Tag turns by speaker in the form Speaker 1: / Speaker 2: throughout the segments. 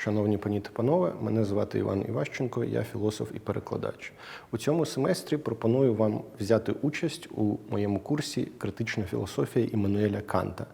Speaker 1: Шановні пані та панове, мене звати Іван Іващенко, я філософ і перекладач. У цьому семестрі пропоную вам взяти участь у моєму курсі Критична філософія Іммануеля Канта.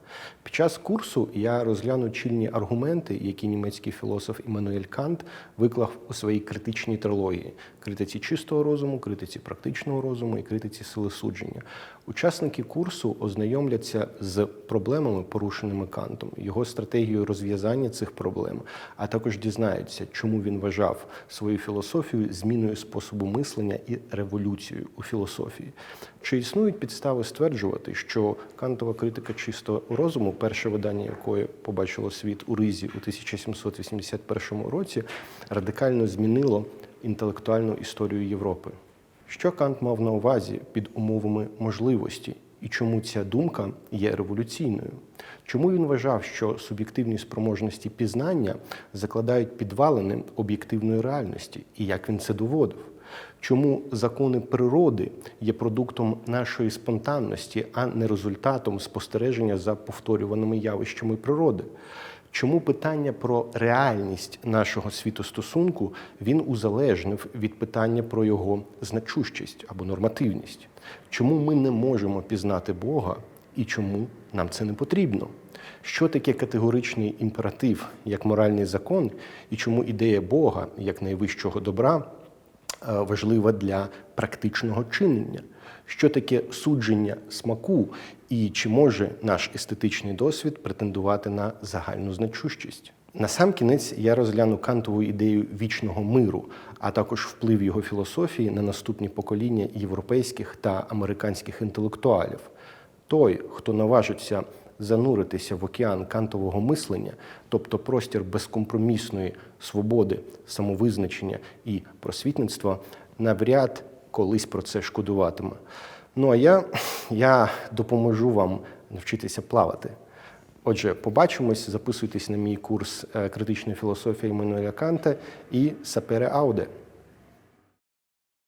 Speaker 1: Під час курсу я розгляну чільні аргументи, які німецький філософ Іммануель Кант виклав у своїй критичній трилогії критиці чистого розуму, критиці практичного розуму і критиці сили судження. Учасники курсу ознайомляться з проблемами, порушеними Кантом, його стратегією розв'язання цих проблем, а також дізнаються, чому він вважав свою філософію зміною способу мислення і революцією у філософії. Чи існують підстави стверджувати, що Кантова критика чистого розуму, перше видання якої побачило світ у Ризі у 1781 році, радикально змінило інтелектуальну історію Європи? Що Кант мав на увазі під умовами можливості, і чому ця думка є революційною? Чому він вважав, що суб'єктивні спроможності пізнання закладають підвалини об'єктивної реальності, і як він це доводив? Чому закони природи є продуктом нашої спонтанності, а не результатом спостереження за повторюваними явищами природи? Чому питання про реальність нашого світостосунку він узалежнив від питання про його значущість або нормативність? Чому ми не можемо пізнати Бога і чому нам це не потрібно? Що таке категоричний імператив як моральний закон, і чому ідея Бога як найвищого добра важлива для практичного чинення? Що таке судження смаку, і чи може наш естетичний досвід претендувати на загальну значущість? На сам кінець я розгляну кантову ідею вічного миру, а також вплив його філософії на наступні покоління європейських та американських інтелектуалів. Той, хто наважиться зануритися в океан кантового мислення, тобто простір безкомпромісної свободи, самовизначення і просвітництва, навряд колись про це шкодуватиме. Ну а я, я допоможу вам навчитися плавати. Отже, побачимось, записуйтесь на мій курс е, критичної філософії Іммануеля Канта і Сапере Ауде.